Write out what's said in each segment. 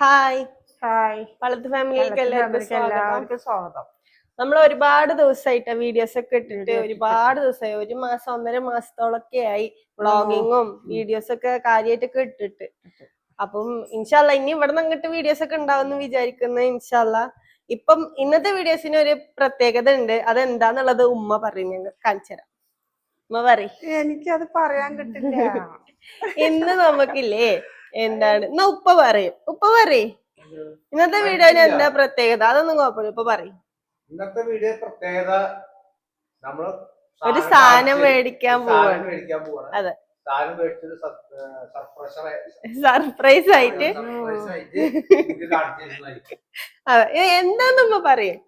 Hi. Hi. വളർത്ത് ഫാമിലിയിലേക്ക് എല്ലാവർക്കും സ്വാഗതം. എല്ലാവർക്കും സ്വാഗതം. നമ്മൾ ഒരുപാട് ദിവസമായിട്ട് വീഡിയോസ് ഒക്കെ ഇട്ടിട്ട് ഒരുപാട് ദിവസമായി ഒരു മാസം ഒന്നര മാസത്തോളൊക്കെ ആയി വ്ളോഗിങ്ങും വീഡിയോസ് ഒക്കെ കാര്യമായിട്ടൊക്കെ ഇട്ടിട്ട്. അപ്പം ഇൻഷാല്ല ഇനി ഇവിടെ നിന്ന് അങ്ങോട്ട് വീഡിയോസ് ഒക്കെ ഉണ്ടാവും വിചാരിക്കുന്നു ഇൻഷാല്ല ഇപ്പം ഇന്നത്തെ വീഡിയോസിന് ഒരു പ്രത്യേകത ഉണ്ട്. അതെന്താന്നുള്ളത് ഉമ്മ പറയും. ഞങ്ങൾ കാണിച്ചു തരാം. ഉമ്മ പറയും. എനിക്കത് പറയാൻ കിട്ടില്ല. ഇന്ന് നമുക്കില്ലേ എന്താണ്? എന്നാ ഉപ്പ പറയും. ഉപ്പ പറയേ. ഇന്നത്തെ വീഡിയോയിൽ എന്താ പ്രത്യേകത? അതൊന്നും കുഴപ്പമില്ല. ഉപ്പ പറയും. ഇന്നത്തെ വീഡിയോ പ്രത്യേകത നമ്മൾ ഒരു സാധനം മേടിക്കാൻ പോവാണ്. മേടിക്കാൻ പോവാണ്. അതെ. സർപ്രൈസ് സർപ്രൈസ് ആയിട്ട്. അതെ. എന്താന്ന് ഉമ്മ പറയും?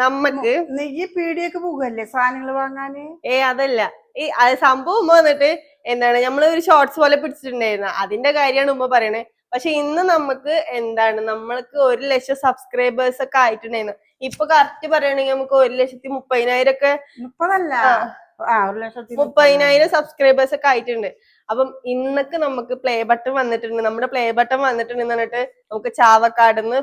നമ്മക്ക് നീ പീടിയൊക്കെ പോകല്ലേ സാധനങ്ങൾ വാങ്ങാന്? ഏ അതല്ല. ഈ സംഭവം ഉമ്മ വന്നിട്ട് എന്താണ് നമ്മൾ ഒരു ഷോർട്സ് പോലെ പിടിച്ചിട്ടുണ്ടായിരുന്നു. അതിന്റെ കാര്യമാണ് ഉമ്മ പറയണേ. പക്ഷെ ഇന്ന് നമുക്ക് എന്താണ് നമ്മൾക്ക് ഒരു ലക്ഷം സബ്സ്ക്രൈബേഴ്സ് ഒക്കെ ആയിട്ടുണ്ടായിരുന്നു. ഇപ്പൊ കറക്റ്റ് പറയുകയാണെങ്കിൽ നമുക്ക് ഒരു ലക്ഷത്തി മുപ്പതിനായിരം ഒക്കെ മുപ്പതല്ല. മുപ്പതിനായിരം സബ്സ്ക്രൈബേഴ്സ് ഒക്കെ ആയിട്ടുണ്ട്. അപ്പം ഇന്നൊക്കെ നമുക്ക് പ്ലേ ബട്ടൺ വന്നിട്ടുണ്ട്. നമ്മുടെ പ്ലേ ബട്ടൺ വന്നിട്ടുണ്ട് പറഞ്ഞിട്ട് നമുക്ക് ചാവക്കാടുന്ന്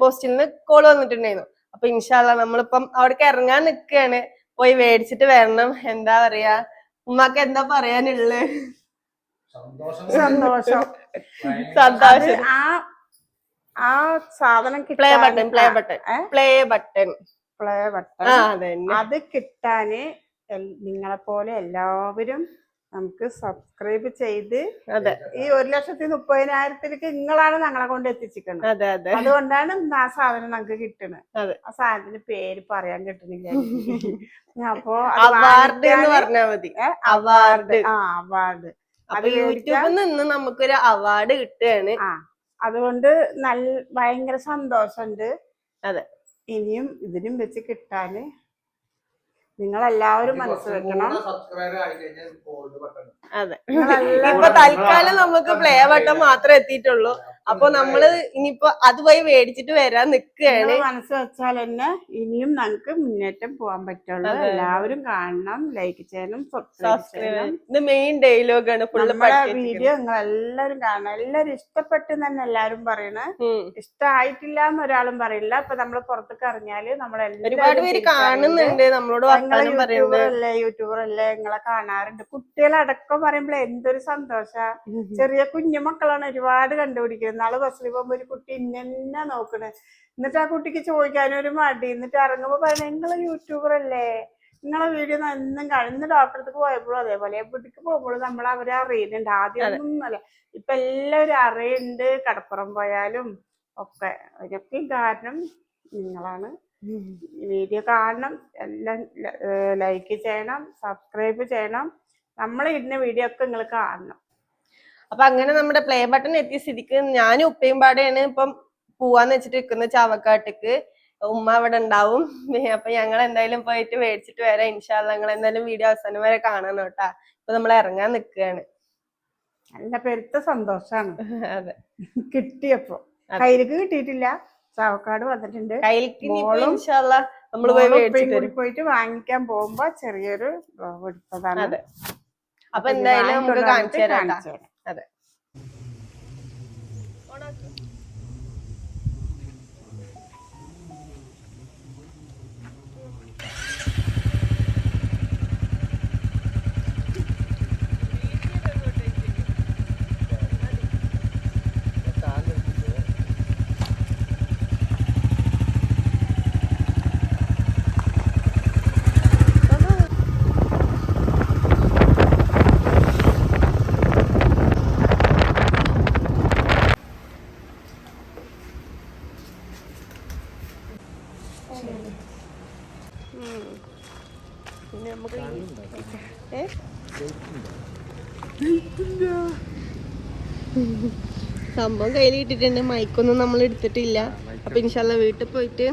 പോസ്റ്റിൽ നിന്ന് കോൾ വന്നിട്ടുണ്ടായിരുന്നു. അപ്പൊ ഇൻഷാല്ല നമ്മളിപ്പം അവിടേക്ക് ഇറങ്ങാൻ നിൽക്കുകയാണ്. പോയി മേടിച്ചിട്ട് വരണം. എന്താ പറയാ? ഉമ്മാക്ക് എന്താ പറയാനുള്ളത് സന്തോഷം. സന്തോഷം. ആ ആ സാധനം play button play button? Play button play button അത് കിട്ടാന് നിങ്ങളെ പോലെ എല്ലാവരും നമുക്ക് സബ്സ്ക്രൈബ് ചെയ്ത് അതെ. ഈ ഒരു ലക്ഷത്തി മുപ്പതിനായിരത്തിലേക്ക് നിങ്ങളാണ് ഞങ്ങളെ കൊണ്ട് എത്തിച്ചിരിക്കുന്നത് അതെ അതെ. അതുകൊണ്ടാണ് ആ സാധനം നമുക്ക് കിട്ടുന്നത്. ആ സാധനത്തിന്റെ പേര് പറയാൻ കിട്ടുന്നില്ല. അപ്പോ അവാർഡ് എന്ന് പറഞ്ഞാൽ മതി. അവാർഡ് ആ അവാർഡ് അപ്പൊ യൂട്യൂബിൽ നിന്ന് നമുക്കൊരു അവാർഡ് കിട്ടുകയാണ്. ആ അതുകൊണ്ട് നല്ല ഭയങ്കര സന്തോഷമുണ്ട്. അതെ. ഇനിയും ഇതിനും വെച്ച് കിട്ടാന് നിങ്ങളെല്ലാവരും മനസ്സ് വെക്കണം. അതെ. ഇപ്പൊ തൽക്കാലം നമുക്ക് പ്ലേ ബട്ടൺ മാത്രമേ എത്തിയിട്ടുള്ളൂ. അപ്പൊ നമ്മൾ ഇനിയിപ്പോ അത് പോയി മേടിച്ചിട്ട് വരാൻ നിക്കുകയാണ് മനസ്സ് വെച്ചാൽ തന്നെ ഇനിയും നമുക്ക് മുന്നേറ്റം പോകാൻ പറ്റുള്ളൂ. എല്ലാവരും കാണണം ലൈക്ക് ചെയ്യണം സബ്സ്ക്രൈബ് ചെയ്യണം. ഇത് മെയിൻ ഡയലോഗ് ആണ്. വീഡിയോ നിങ്ങൾ എല്ലാവരും കാണണം. എല്ലാവരും ഇഷ്ടപ്പെട്ടു തന്നെ എല്ലാവരും പറയണേ. ഇഷ്ടമായിട്ടില്ല എന്ന് ഒരാളും പറയില്ല. ഇപ്പൊ നമ്മൾ പുറത്തേക്ക് ഇറങ്ങിയാൽ ഒരുപാട് പേര് കാണുന്നുണ്ട്. നമ്മളോട് യൂട്യൂബർ അല്ലേ? യൂട്യൂബർ അല്ലേ? നിങ്ങളെ കാണാറുണ്ട്. കുട്ടികളടക്കം പറയുമ്പോൾ എന്തൊരു സന്തോഷ. ചെറിയ കുഞ്ഞു മക്കളാണ് ഒരുപാട് കണ്ടുപിടിക്കുന്നത്. നാളെ ബസ്സിൽ ഒരു കുട്ടി ഇന്നെ നോക്കണേ. എന്നിട്ട് ആ കുട്ടിക്ക് ചോദിക്കാനും ഒരു മടി. എന്നിട്ട് ഇറങ്ങുമ്പോ പറയണേ നിങ്ങൾ യൂട്യൂബർ അല്ലേ? നിങ്ങളെ വീഡിയോ എന്നും കഴിഞ്ഞ ഡോക്ടർക്ക് ഡോക്ടറെ അടുത്ത് പോയപ്പോഴും അതേപോലെ എവിടേക്ക് പോകുമ്പോഴും നമ്മൾ അവരെ അറിയുന്നുണ്ട്. ആദ്യം ഒന്നുമല്ല ഇപ്പൊ എല്ലാവരും അറിയുന്നുണ്ട്. കടപ്പുറം പോയാലും ഒക്കെ. അതിനൊക്കെ കാരണം നിങ്ങളാണ്. വീഡിയോ കാണണം. എല്ലാം ലൈക്ക് ചെയ്യണം. സബ്സ്ക്രൈബ് ചെയ്യണം. നമ്മൾ ഇടുന്ന വീഡിയോ ഒക്കെ നിങ്ങൾ കാണണം. അപ്പൊ അങ്ങനെ നമ്മുടെ പ്ലേ ബട്ടൺ എത്തിയ സ്ഥിതിക്ക് ഞാനും ഉപ്പയും പാടെയാണ് ഇപ്പം പോവാന്ന് വെച്ചിട്ട് നിൽക്കുന്ന ചാവക്കാട്ടേക്ക്. ഉമ്മ അവിടെ ഉണ്ടാവും. അപ്പൊ ഞങ്ങൾ എന്തായാലും പോയിട്ട് മേടിച്ചിട്ട് വരാം. ഇൻഷാല്ല ഞങ്ങൾ എന്തായാലും വീഡിയോ അവസാനം വരെ കാണണം കേട്ടാ. ഇപ്പൊ നമ്മൾ ഇറങ്ങാൻ നിൽക്കുകയാണ്. നല്ല പെരുത്ത സന്തോഷാണ്. അതെ. കിട്ടിയപ്പോ. കയ്യിലേക്ക് കിട്ടിയിട്ടില്ല. ചാവക്കാട് വന്നിട്ടുണ്ട്. നമ്മൾ പോയി പോയിട്ട് വാങ്ങിക്കാൻ പോകുമ്പോ ചെറിയൊരു എടുത്തതാണ്. അപ്പൊ എന്തായാലും നമുക്ക് കാണിച്ചു തരാം. അതെ പിന്നെ നമുക്ക് ഏ? സംഭവം കയ്യിൽ കിട്ടിട്ടുണ്ട് മൈക്കൊന്നും നമ്മൾ എടുത്തിട്ടില്ല. അപ്പൊ ഇൻഷാല്ല വീട്ടിൽ പോയിട്ട്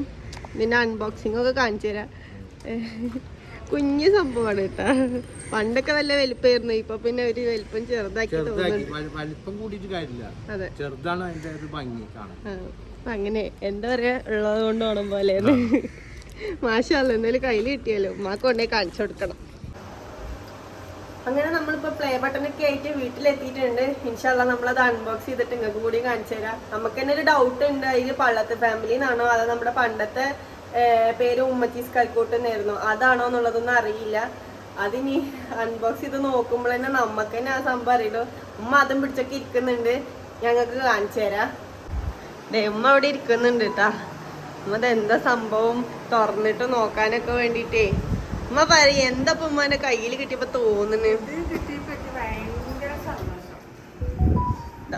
ഇതിന്റെ അൺബോക്സിംഗ് ഒക്കെ കാണിച്ചു തരാം. കുഞ്ഞു സംഭവമാണ് കേട്ടാ. പണ്ടൊക്കെ നല്ല വലിപ്പമായിരുന്നു. ഇപ്പൊ പിന്നെ ഒരു വലിപ്പം ചെറുതാക്കി വലിപ്പം കൂടിയിട്ട് കാര്യമില്ല. അതെ. ചെറുതാണ് അതിന്റെ ഭംഗി അങ്ങനെ എന്താ പറയാ? ഉള്ളത് കൊണ്ട് ഓണം പോലെയാണ് മാഷല്ല എന്തായാലും കയ്യിൽ കിട്ടിയല്ലോ ഉമ്മാക്ക് കൊണ്ടേ കാണിച്ചു കൊടുക്കണം. അങ്ങനെ നമ്മളിപ്പോ പ്ലേ ബട്ടണൊക്കെ ആയിട്ട് വീട്ടിലെത്തിയിട്ടുണ്ട്. ഇൻഷാല്ല നമ്മളത് അൺബോക്സ് ചെയ്തിട്ട് നിങ്ങൾക്ക് കൂടി കാണിച്ചു തരാം. നമുക്ക് തന്നെ ഒരു ഡൗട്ട് ഉണ്ട് അതിൽ പള്ളത്തെ ഫാമിലി എന്നാണോ അതോ നമ്മുടെ പണ്ടത്തെ പേര് ഉമ്മച്ചീസ് കൽക്കൂട്ട് എന്നായിരുന്നു അതാണോ എന്നുള്ളതൊന്നും അറിയില്ല. അതിനി അൺബോക്സ് ചെയ്ത് നോക്കുമ്പോൾ തന്നെ നമുക്ക് തന്നെ ആ സംഭവം അറിയുള്ളൂ. ഉമ്മ അതും പിടിച്ചൊക്കെ ഇരിക്കുന്നുണ്ട്. ഞങ്ങൾക്ക് കാണിച്ചു തരാം. ഉമ്മ അവിടെ ഇരിക്കുന്നുണ്ട് കേട്ടാ ഉമ്മ എന്താ സംഭവം? തുറന്നിട്ട് നോക്കാനൊക്കെ വേണ്ടിട്ടേ. ഉമ്മ പറയും എന്താ ഇപ്പൊ ഉമ്മാന്റെ കയ്യിൽ കിട്ടിയപ്പോ തോന്നുന്നു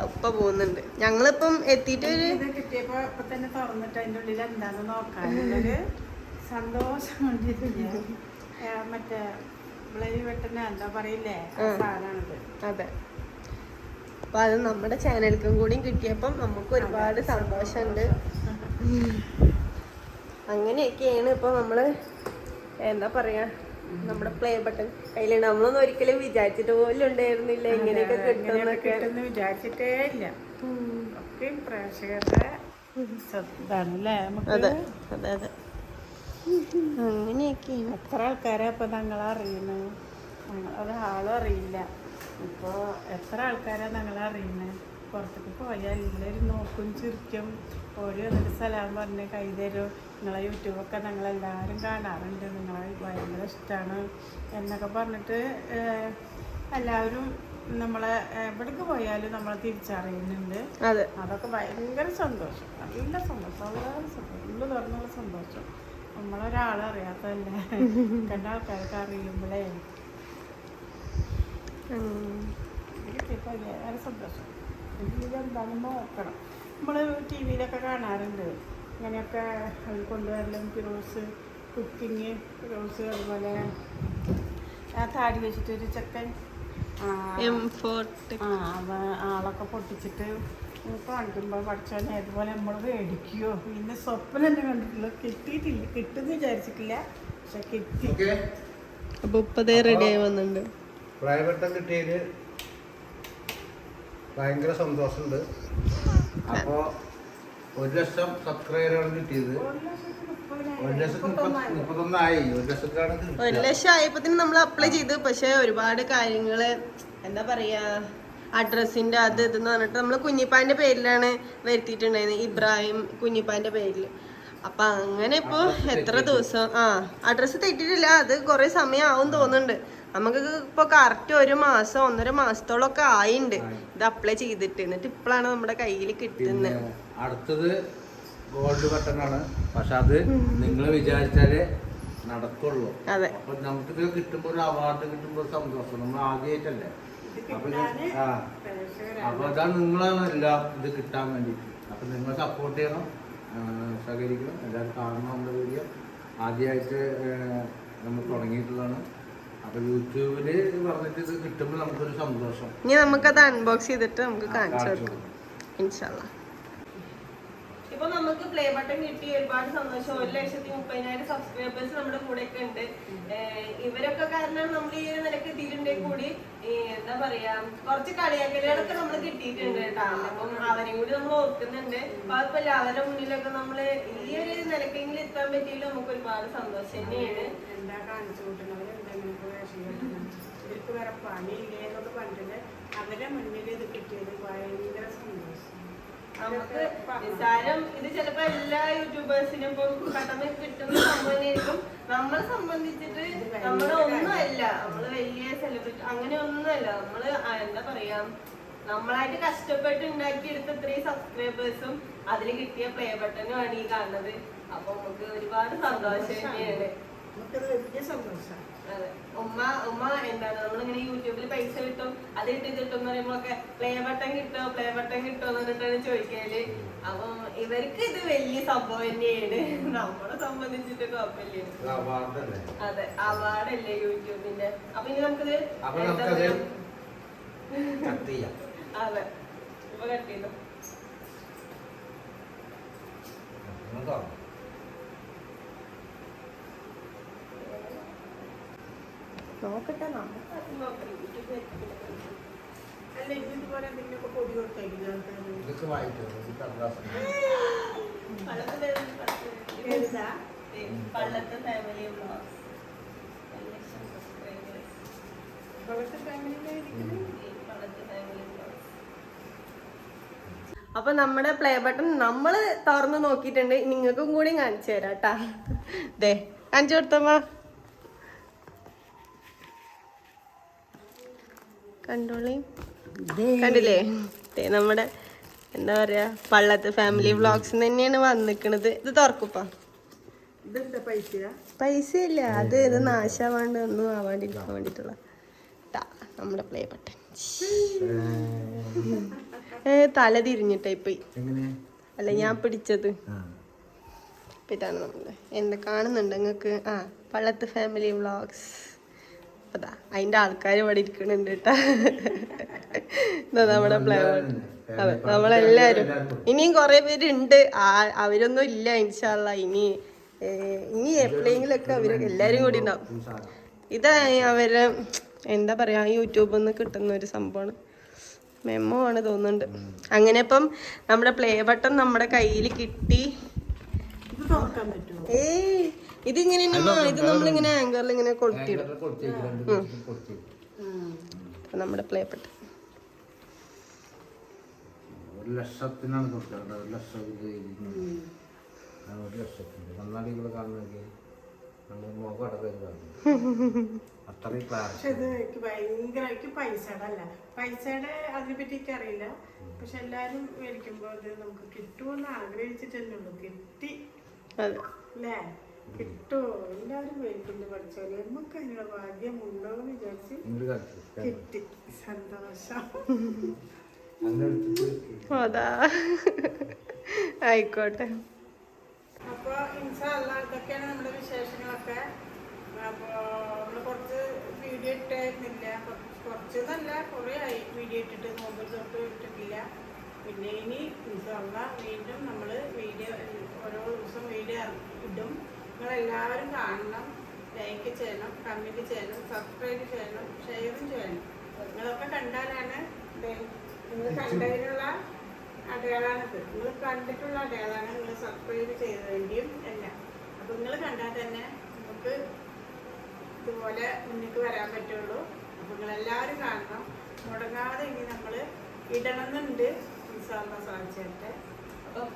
ഉപ്പ പോകുന്നുണ്ട് ഞങ്ങളിപ്പം എത്തിയിട്ട് ഒരു കിട്ടിയപ്പോ തന്നെ തുറന്നിട്ട് അതിന്റെ ഉള്ളിൽ എന്താന്ന് നോക്കാനുള്ളൊരു മറ്റേ എന്താ പറയില്ലേ? അതെ. അപ്പൊ അത് നമ്മുടെ ചാനലിക്കും കൂടി കിട്ടിയപ്പം നമുക്ക് ഒരുപാട് സന്തോഷമുണ്ട്. അങ്ങനെയൊക്കെയാണ് ഇപ്പൊ നമ്മൾ എന്താ പറയാ നമ്മുടെ പ്ലേ ബട്ടൺ കയ്യിലുണ്ട് നമ്മളൊന്നും ഒരിക്കലും വിചാരിച്ചിട്ട് പോലും ഉണ്ടായിരുന്നില്ല ഇങ്ങനെയൊക്കെ കിട്ടുന്നൊക്കെ. വിചാരിച്ചിട്ടേ ഇല്ല. ഒക്കെ പ്രേക്ഷകരുടെ ഇതാണ് അല്ലേ അതെ നമുക്ക് അതെ അതെ. അങ്ങനെയൊക്കെയാണ്. എത്ര ആൾക്കാരാ ഇപ്പൊ ഞങ്ങളെ അറിയുന്നത് ഒരാളും അറിയില്ല. ഇപ്പൊ എത്ര ആൾക്കാരാ ഞങ്ങളെ അറിയുന്നത് പുറത്തേക്ക് പോയാൽ എല്ലാവരും നോക്കും ചിരിക്കും. ഓരോ എന്നിട്ട് സ്ഥലം പറഞ്ഞ് കൈ തരും. നിങ്ങളെ യൂട്യൂബൊക്കെ ഞങ്ങളെല്ലാവരും കാണാറുണ്ട്. നിങ്ങളെ ഭയങ്കര ഇഷ്ടമാണ് എന്നൊക്കെ പറഞ്ഞിട്ട് എല്ലാവരും നമ്മളെ എവിടേക്ക് പോയാലും നമ്മളെ തിരിച്ചറിയുന്നുണ്ട്. അതെ. അതൊക്കെ ഭയങ്കര സന്തോഷം. നല്ല സന്തോഷം. വളരെ സന്തോഷം. ഉള്ളു തുറന്നുള്ള സന്തോഷം. നമ്മളൊരാളറിയാത്തല്ലേ കണ്ട ആൾക്കാർക്ക് അറിയുമ്പോഴേ കിട്ടിയപ്പോൾ സന്തോഷം. ഇതെന്താണെന്ന് നോക്കണം. നമ്മൾ ടി വിയിലൊക്കെ കാണാറുണ്ട്. ഇങ്ങനെയൊക്കെ അത് കൊണ്ടുവരലും പിറോസ് കുക്കിങ് റോസ് അതുപോലെ ആ താടി വെച്ചിട്ടൊരു ചെക്കൻ ആളൊക്കെ പൊട്ടിച്ചിട്ട് കാണിക്കുമ്പോൾ പഠിച്ചോനെ അതുപോലെ നമ്മൾ മേടിക്കുകയോ പിന്നെ സ്വപ്നം തന്നെ കണ്ടിട്ടില്ല. കിട്ടിയിട്ടില്ല. കിട്ടുമെന്ന് വിചാരിച്ചിട്ടില്ല. പക്ഷെ കിട്ടി. അപ്പൊ ഇപ്പതേ റെഡി ആയി വന്നിട്ടുണ്ട്. പ്രായപ്പെട്ട കിട്ടിയതിൽ ഭയങ്കര സന്തോഷമുണ്ട്. അപ്പോൾ ഒരു ലക്ഷം സബ്സ്ക്രൈബറാണ് കിട്ടിയത്. ഒരു ലക്ഷത്തി മുപ്പത്തി മുപ്പത്തൊന്നായി. ഒരു ലക്ഷത്തിലാണ് ഒരു ലക്ഷം ആയപ്പോ നമ്മൾ അപ്ലൈ ചെയ്തു. പക്ഷെ ഒരുപാട് കാര്യങ്ങൾ എന്താ പറയാ അഡ്രസ്സിന്റെ അത് ഇതെന്ന് പറഞ്ഞിട്ട് നമ്മൾ കുഞ്ഞിപ്പാന്റെ പേരിലാണ് വരുത്തിയിട്ടുണ്ടായിരുന്നത്. ഇബ്രാഹിം കുഞ്ഞിപ്പാന്റെ പേരിൽ അപ്പൊ അങ്ങനെ ഇപ്പോ എത്ര ദിവസം ആ അഡ്രസ്സ് തെറ്റിട്ടില്ല അത് കുറെ സമയം ആവും തോന്നുന്നുണ്ട്. നമുക്ക് ഇപ്പൊ കറക്റ്റ് ഒരു മാസം ഒന്നര മാസത്തോളം ഒക്കെ ആയിണ്ട് ഇത് അപ്ലൈ ചെയ്തിട്ട്. എന്നിട്ട് ഇപ്പോഴാണ് നമ്മുടെ കയ്യിൽ കിട്ടുന്നത് അടുത്തത് ഗോൾഡ് ബട്ടൺ ആണ്. പക്ഷെ അത് നിങ്ങൾ വിചാരിച്ചാലേ നടക്കുള്ളൂ. അതെ. അപ്പൊ നമുക്ക് കിട്ടുമ്പോൾ ഒരു അവാർഡ് കിട്ടുമ്പോൾ സന്തോഷം. നമ്മൾ ആദ്യമായിട്ടല്ലേ അപ്പൊ ആ. അപ്പൊ അതാണ് നിങ്ങളാണ് എല്ലാം ഇത് കിട്ടാൻ വേണ്ടി അപ്പൊ നിങ്ങൾ സപ്പോർട്ട് ചെയ്യണം. സഹകരിക്കണം. എല്ലാവരും കാണണം നമ്മുടെ വീഡിയോ ആദ്യമായിട്ട് നമ്മൾ തുടങ്ങിയിട്ടുള്ളതാണ്. അപ്പൊ യൂട്യൂബിൽ പറഞ്ഞിട്ട് ഇത് കിട്ടുമ്പോൾ നമുക്കൊരു സന്തോഷം. ഇനി നമുക്കത് അൺബോക്സ് ചെയ്തിട്ട് നമുക്ക് കാണിച്ചു കൊടുക്കാം. ഇൻഷാല്ല ഇപ്പൊ നമുക്ക് പ്ലേ ബട്ടൺ കിട്ടി ഒരുപാട് സന്തോഷം. ഒരു ലക്ഷത്തി മുപ്പതിനായിരം സബ്സ്ക്രൈബേഴ്സ് നമ്മുടെ കൂടെ ഒക്കെ ഉണ്ട് ഇവരൊക്കെ കാരണം നമ്മൾ ഈ ഒരു നിലയ്ക്ക് എത്തിയിട്ടുണ്ടെങ്കിൽ കൂടി. എന്താ പറയാ കുറച്ച് കളിയാക്കലുകളൊക്കെ നമ്മൾ കിട്ടിയിട്ടുണ്ട് കേട്ടോ. അപ്പം അവരെയും കൂടി നമ്മൾ ഓർക്കുന്നുണ്ട്. അപ്പൊ അവരുടെ മുന്നിലൊക്കെ നമ്മൾ ഈ ഒരു നിലക്കെങ്കിലും എത്താൻ പറ്റിയില്ല. നമുക്ക് ഒരുപാട് സന്തോഷം തന്നെയാണ്. എന്താ കാണിച്ചു കൂട്ടുന്നവർ കെട്ടുന്നത് ഇവർക്ക് വേറെ പണിയില്ലേ എന്നൊക്കെ പറഞ്ഞിട്ട് അവരെ മുന്നിൽ ഇത് കിട്ടിയത് ഭയങ്കര സന്തോഷം. നമുക്ക് നിസ്സാരം ഇത് ചിലപ്പോ എല്ലാ യൂട്യൂബേഴ്സിനും ഇപ്പൊ കടമ കിട്ടുന്ന സംഭവമായിരിക്കും. നമ്മളെ സംബന്ധിച്ചിട്ട് നമ്മളെ ഒന്നുമല്ല നമ്മൾ വലിയ സെലിബ്രിറ്റി അങ്ങനെ ഒന്നുമല്ല നമ്മൾ എന്താ പറയാ നമ്മളായിട്ട് കഷ്ടപ്പെട്ട് ഉണ്ടാക്കിയെടുത്ത ഇത്രയും സബ്സ്ക്രൈബേഴ്സും അതിൽ കിട്ടിയ പ്ലേ ബട്ടനുമാണ് ഈ കാണുന്നത്. അപ്പൊ നമുക്ക് ഒരുപാട് സന്തോഷം തന്നെയാണ്. നമുക്കത് വലിയ സന്തോഷം അതെ. ഉമ്മ ഉമ്മ എന്താണ് നമ്മളിങ്ങനെ യൂട്യൂബിൽ പൈസ കിട്ടും അത് കിട്ടും കിട്ടും പറയുമ്പോഴൊക്കെ പ്ലേ ബട്ടൺ കിട്ടോ പ്ലേ ബട്ടൺ കിട്ടോ എന്ന് പറഞ്ഞിട്ടാണ് ചോദിക്കൽ. അപ്പൊ ഇവർക്ക് ഇത് വലിയ സംഭവം തന്നെയാണ്. നമ്മളെ സംബന്ധിച്ചിട്ട് കുഴപ്പമില്ല. അതെ അവാർഡല്ലേ യൂട്യൂബിന്റെ. അപ്പൊ ഇനി നമുക്കിത് അതെ ഇപ്പൊ കട്ട് ചെയ്തു നിങ്ങൾ തുറന്നോ. നോക്കട്ടെ നമുക്ക് നോക്കാം യൂട്യൂബ് വെച്ചിട്ട്. അല്ല ഇതുപോലെ എന്തെങ്കിലുമൊക്കെ പൊടി കൊടുത്തേക്കില്ല ആൾക്കാർ പള്ളത്തെ പള്ളത്തെ ഫാമിലി ഫാമിലിയിലായിരിക്കും അപ്പൊ നമ്മുടെ പ്ലേ ബട്ടൺ നമ്മൾ തുറന്ന് നോക്കിയിട്ടുണ്ട്. നിങ്ങൾക്കും കൂടി കാണിച്ചു തരാം കേട്ടാ ദേ കാണിച്ചു കൊടുത്തമ്മ കണ്ടോളി. കണ്ടില്ലേ? നമ്മുടെ എന്താ പറയാ പള്ളത്ത് ഫാമിലി വ്ളോഗ്സ് തന്നെയാണ് വന്നിക്കണത്. ഇത് തുറക്കുപ്പാ. പൈസ ഇല്ല അത് ഇത് നാശാവാണ്ട് ഒന്നും ആവാണ്ടിരിക്കാൻ വേണ്ടിട്ടുള്ള. ട്ടാ, നമ്മുടെ പ്ലേ ബട്ടൺ ഏ. തല തിരിഞ്ഞിട്ടായി പോയി. അല്ല ഞാൻ പിടിച്ചത്. ഇതാണ് നമ്മുടെ എന്താ കാണുന്നുണ്ട് നിങ്ങൾക്ക്? ആ പള്ളത്ത് ഫാമിലി വ്ളോഗ്സ് അതാ അതിന്റെ ആൾക്കാർ ഇവിടെ ഇരിക്കണുണ്ട് കേട്ടാ ഇതാ നമ്മുടെ പ്ലേ ബട്ടൺ അതെ നമ്മളെല്ലാരും ഇനിയും കുറേ പേരുണ്ട്. ആ അവരൊന്നും ഇല്ല ഇൻഷാല്ല ഇനി ഇനി എപ്പോഴെങ്കിലൊക്കെ അവർ എല്ലാരും കൂടി ഉണ്ടാവും. ഇതാ അവർ എന്താ പറയാ യൂട്യൂബിൽ നിന്ന് കിട്ടുന്ന ഒരു സംഭവമാണ്. മെമ്മോ ആണ് തോന്നുന്നുണ്ട്. അങ്ങനെ ഇപ്പം നമ്മുടെ പ്ലേ ബട്ടൺ നമ്മുടെ കയ്യിൽ കിട്ടി. ഇത് തുറക്കാൻ പറ്റുമോ? ഏയ് ഇതിങ്ങനെ ഇത് നമ്മളിങ്ങനെ ആങ്കറിൽ ഇങ്ങനെ കൊളുത്തിയിടും. നമ്മുടെ പ്ലേ ബട്ടൺ ഒരു ലക്ഷത്തിനാണ് കൊടുത്തത് ഒരു ലക്ഷം ഇത് ഇരുന്ന്. ആ, ഒരു ലക്ഷത്തിന് നന്നാടി ഇവിടെ കാണുന്നെങ്കിൽ നമ്മൾ മുഖം അടക്കം കാണുന്നു. അത്രയും ക്ലാസ് പക്ഷെ ഇത് എനിക്ക് ഭയങ്കര എനിക്ക് പൈസയുടെ അല്ല പൈസയുടെ അതിനെ എനിക്ക് അറിയില്ല പക്ഷെ എല്ലാരും മേടിക്കുമ്പോൾ ഇത് നമുക്ക് കിട്ടുമെന്ന് ആഗ്രഹിച്ചിട്ടല്ലേ ഉള്ളൂ. കിട്ടി. അല്ലേ? കിട്ടുമോ എല്ലാവരും മേടിക്കുന്നു പഠിച്ചോലെ നമുക്ക് അതിനുള്ള ഭാഗ്യം ഉണ്ടോ എന്ന് വിചാരിച്ച് കിട്ടി. സന്തോഷം. അതാ. ആയിക്കോട്ടെ. അപ്പൊ ഇൻഷാല്ല ഇതൊക്കെയാണ് നമ്മുടെ വിശേഷങ്ങളൊക്കെ. അപ്പൊ നമ്മൾ കുറച്ച് വീഡിയോ ഇട്ടായിരുന്നില്ല. കുറച്ച് നല്ല കുറെ ആയി. വീഡിയോ ഇട്ടിട്ട് നോമ്പ് തൊട്ട് ഇട്ടിട്ടില്ല. പിന്നെ ഇനി ഇൻഷാല്ല വീണ്ടും നമ്മൾ വീഡിയോ ഓരോ ദിവസം വീഡിയോ ഇടും. നിങ്ങളെല്ലാവരും കാണണം ലൈക്ക് ചെയ്യണം കമന്റ് ചെയ്യണം സബ്സ്ക്രൈബ് ചെയ്യണം ഷെയറും ചെയ്യണം. നിങ്ങളൊക്കെ കണ്ടാലാണ് നിങ്ങൾ കണ്ടതിനുള്ള അടയാളാണിത്. നിങ്ങൾ കണ്ടിട്ടുള്ള അടയാളാണ് നിങ്ങൾ സബ്സ്ക്രൈബ് ചെയ്തതിന്റെയും എല്ലാം. അപ്പം നിങ്ങൾ കണ്ടാൽ തന്നെ നമുക്ക് ഇതുപോലെ മുന്നിക്ക് വരാൻ പറ്റുള്ളൂ. അപ്പം നിങ്ങളെല്ലാവരും കാണണം. മുടങ്ങാതെ ഇനി നമ്മൾ ഇടണമെന്നുണ്ട്. ഇൻഷാല്ലാ സാധിച്ചിട്ട്. അപ്പം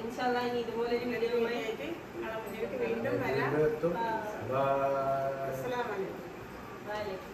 ഇൻഷാല്ലാ ഇനി ഇതുപോലെ ഒരു വീഡിയോ നാളെ നിങ്ങളെ വീണ്ടും വരാം. അസ്സലാമലൈക്കും